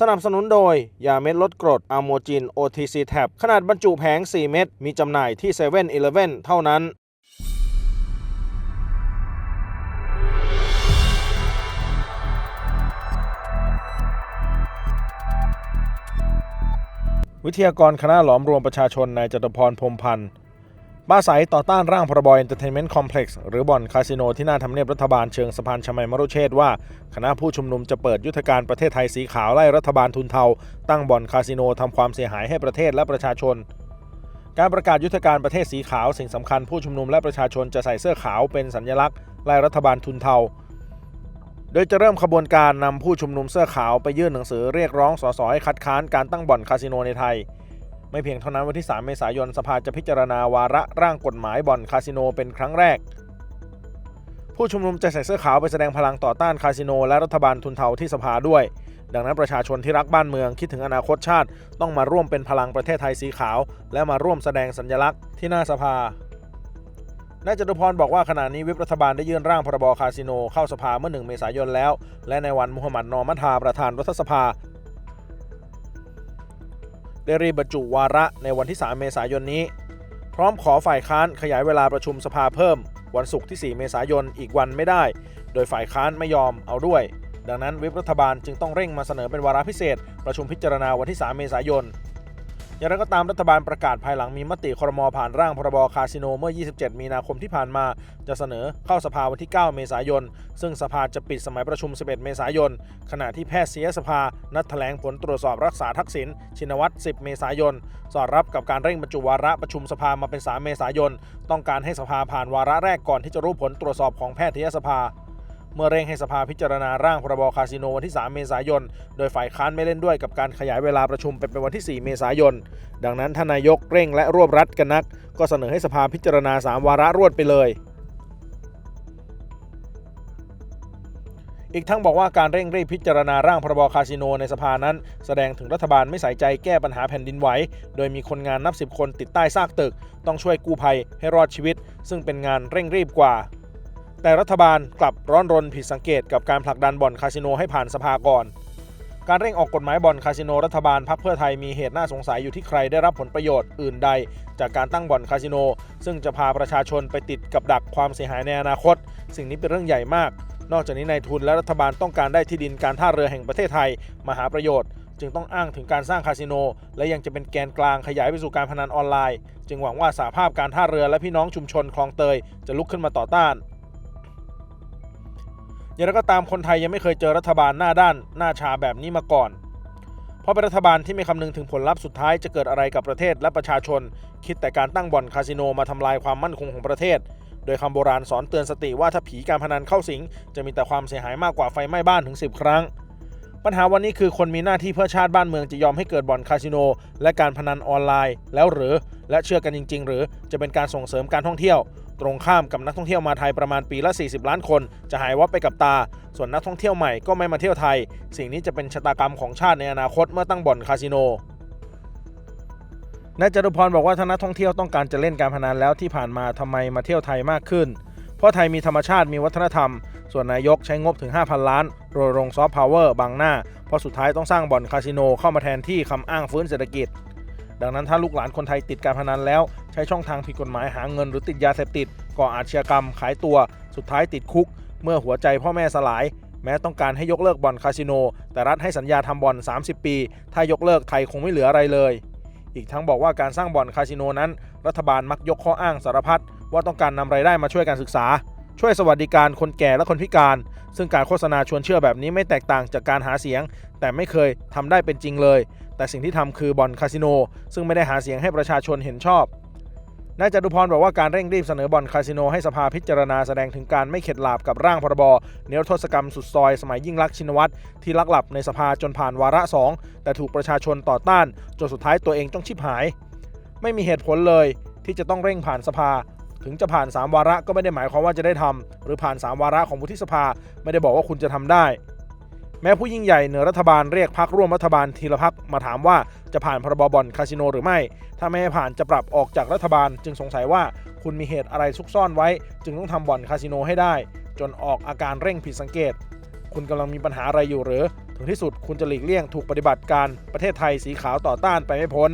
สนับสนุนโดย ยาเม็ดลดกรดอะโมจิน OTC Tab ขนาดบรรจุแผง 4 เม็ด มีจำหน่ายที่7 e เ e ่ e อเท่านั้น วิทยากรคณะหลอมรวมประชาชนนายจตุพรพรมพันธ์ บ้าใสต่อต้านร่างพรบ Entertainment Complex หรือบ่อนคาสิโนที่หน้าทำเนียบรัฐบาลเชิงสะพานชมัยมรุเชษว่า คณะผู้ชุมนุมจะเปิดยุทธการประเทศไทยสีขาวไล่รัฐบาลทุนเทา ตั้งบ่อนคาสิโนทำความเสียหายให้ประเทศและประชาชน การประกาศยุทธการประเทศสีขาวสิ่งสำคัญผู้ชุมนุมและประชาชนจะใส่เสื้อขาวเป็นสัญลักษณ์ไล่รัฐบาลทุนเทาโดยจะเริ่มขบวนการนำผู้ชุมนุมเสื้อขาวไปยื่นหนังสือเรียกร้องสสให้คัดค้านการตั้งบ่อนคาสิโนในไทย ไม่เพียงเท่านั้นวันที่ 3 เมษายนสภาจะพิจารณาวาระร่างกฎหมายบ่อนคาสิโนเป็นครั้งแรก ผู้ชุมนุมจะใส่เสื้อขาวไปแสดงพลังต่อต้านคาสิโนและรัฐบาลทุนเทาที่สภาด้วย ดังนั้นประชาชนที่รักบ้านเมืองคิดถึงอนาคตชาติ ต้องมาร่วมเป็นพลังประเทศไทยสีขาว และมาร่วมแสดงสัญลักษณ์ที่หน้าสภานายจตุพรบอกว่าขณะนี้วิปรัฐบาลได้ยื่นร่างพรบคาสิโนเข้าสภาเมื่อ 1 เมษายนแล้ว และในวันมุฮัมมัดนอมัทาประธานรัฐสภา ได้รีบบรรจุวาระในวันที่ 3 เมษายนนี้ พร้อมขอฝ่ายค้านขยายเวลาประชุมสภาเพิ่ม วันศุกร์ที่ 4 เมษายนอีกวันไม่ได้ โดยฝ่ายค้านไม่ยอมเอาด้วย ดังนั้นวิปรัฐบาลจึงต้องเร่งมาเสนอเป็นวาระพิเศษ ประชุมพิจารณาวันที่ 3 เมษายน อย่างไรก็ตามรัฐบาลประกาศภายหลังมีมติครมผ่านร่างพรบคาสิโนเมื่อ 27 มีนาคมที่ผ่านมา จะเสนอเข้าสภาวันที่ 9 เมษายน ซึ่งสภาจะปิดสมัยประชุม 11 เมษายน ขณะที่แพทยสภา นัดแถลงผลตรวจสอบรักษาทักษิณชินวัตร 10 เมษายน สอดรับกับการเร่งบรรจุวาระประชุมสภามาเป็น 3 เมษายน ต้องการให้สภาผ่านวาระแรกก่อนที่จะรู้ผลตรวจสอบของแพทยสภา เมื่อเร่งให้สภาพิจารณาร่างพรบคาสิโนวันที่ 3 เมษายน โดยฝ่ายค้านไม่เล่นด้วยกับการขยายเวลาประชุมเป็นวันที่ 4 เมษายน ดังนั้นท่านนายกเร่งและรวบรัดกันนัก ก็เสนอให้สภาพิจารณา 3 วาระรวดไปเลยอีกทั้งบอกว่าการเร่งรีบพิจารณาร่างพรบคาสิโนในสภานั้น แสดงถึงรัฐบาลไม่ใส่ใจแก้ปัญหาแผ่นดินไหว โดยมีคนงานนับสิบคนติดใต้ซากตึก ต้องช่วยกู้ภัยให้รอดชีวิต ซึ่งเป็นงานเร่งรีบกว่า แต่รัฐบาลกลับร้อนรนผิดสังเกตกับการผลักดันบ่อนคาสิโนให้ผ่านสภาก่อน การเร่งออกกฎหมายบ่อนคาสิโนรัฐบาลพักเพื่อไทยมีเหตุน่าสงสัยอยู่ที่ใครได้รับผลประโยชน์อื่นใด จากการตั้งบ่อนคาสิโน ซึ่งจะพาประชาชนไปติดกับดักความเสียหายในอนาคต สิ่งนี้เป็นเรื่องใหญ่มาก นอกจากนี้นายทุนและรัฐบาลต้องการได้ที่ดินการท่าเรือแห่งประเทศไทยมาหาประโยชน์จึงต้องอ้างถึงการสร้างคาสิโน และยังจะเป็นแกนกลางขยายไปสู่การพนันออนไลน์ จึงหวังว่าสาภาพการท่าเรือและพี่น้องชุมชนคลองเตยจะลุกขึ้นมาต่อต้าน อย่างไรก็ตามคนไทยยังไม่เคยเจอรัฐบาลหน้าด้านหน้าชาแบบนี้มาก่อน เพราะเป็นรัฐบาลที่ไม่คำนึงถึงผลลัพธ์สุดท้ายจะเกิดอะไรกับประเทศและประชาชน คิดแต่การตั้งบ่อนคาสิโนมาทำลายความมั่นคงของประเทศ โดยคำโบราณสอนเตือนสติว่าถ้าผีการพนันเข้าสิง จะมีแต่ความเสียหายมากกว่าไฟไหม้บ้านถึง 10 ครั้ง ปัญหาวันนี้คือคนมีหน้าที่เพื่อชาติบ้านเมืองจะยอมให้เกิดบ่อนคาสิโน และการพนันออนไลน์ แล้วหรือ และเชื่อกันจริง ๆ หรือจะเป็นการส่งเสริมการท่องเที่ยว ตรงข้ามกับนักท่องเที่ยวมาไทยประมาณปีละ 40 ล้านคน จะหายวับไปกับตา ส่วนนักท่องเที่ยวใหม่ก็ไม่มาเที่ยวไทย สิ่งนี้จะเป็นชะตากรรมของชาติในอนาคตเมื่อตั้งบ่อนคาสิโนนายจตุพรบอกว่าถ้านักท่องเที่ยวต้องการจะเล่นการพนันแล้วที่ผ่านมาทำไมมาเที่ยวไทยมากขึ้น เพราะไทยมีธรรมชาติมีวัฒนธรรม ส่วนนายกใช้งบถึง 5,000 ล้านโรยลงซอฟต์พาวเวอร์บางหน้า เพราะสุดท้ายต้องสร้างบ่อนคาสิโนเข้ามาแทนที่คำอ้างฟื้นเศรษฐกิจ ดังนั้นถ้าลูกหลานคนไทยติดการพนันแล้ว ใช้ช่องทางผิดกฎหมายหาเงินหรือติดยาเสพติดก่ออาชญากรรม ขายตัวสุดท้ายติดคุก เมื่อหัวใจพ่อแม่สลาย แม้ต้องการให้ยกเลิกบ่อนคาสิโน แต่รัฐให้สัญญาทำบ่อน 30 ปี ถ้ายกเลิกไทยคงไม่เหลืออะไรเลย อีกทั้งบอกว่าการสร้างบ่อนคาสิโนนั้น รัฐบาลมักยกข้ออ้างสารพัดว่าต้องการนำรายได้มาช่วยการศึกษา ช่วยสวัสดิการคนแก่และคนพิการ ซึ่งการโฆษณาชวนเชื่อแบบนี้ไม่แตกต่างจากการหาเสียง แต่ไม่เคยทำได้เป็นจริงเลย แต่สิ่งที่ทำคือบ่อนคาสิโน ซึ่งไม่ได้หาเสียงให้ประชาชนเห็นชอบนายจตุพรบอกว่าการเร่งรีบเสนอบ่อนคาสิโนให้สภาพิจารณาแสดงถึงการไม่เข็ดหลาบกับร่างพรบเนรโทษกรรมสุดซอยสมัยยิ่งลักษณ์ชินวัตรที่ลักหลับในสภาจนผ่านวาระสองแต่ถูกประชาชนต่อต้านจนสุดท้ายตัวเองต้องชิบหาย ไม่มีเหตุผลเลยที่จะต้องเร่งผ่านสภา ถึงจะผ่าน 3 วาระก็ไม่ได้หมายความว่าจะได้ทำหรือผ่าน 3 วาระของวุฒิสภา ไม่ได้บอกว่าคุณจะทำได้ แม้ผู้ยิ่งใหญ่เหนือรัฐบาลเรียกพักร่วมรัฐบาลทีละพักมาถามว่าจะผ่านพรบบ่อนคาสิโนหรือไม่ ถ้าไม่ให้ผ่านจะปรับออกจากรัฐบาล จึงสงสัยว่าคุณมีเหตุอะไรซุกซ่อนไว้ จึงต้องทำบ่อนคาสิโนให้ได้ จนออกอาการเร่งผิดสังเกต คุณกำลังมีปัญหาอะไรอยู่หรือ ถึงที่สุดคุณจะหลีกเลี่ยงถูกปฏิบัติการประเทศไทยสีขาวต่อต้านไปไม่พ้น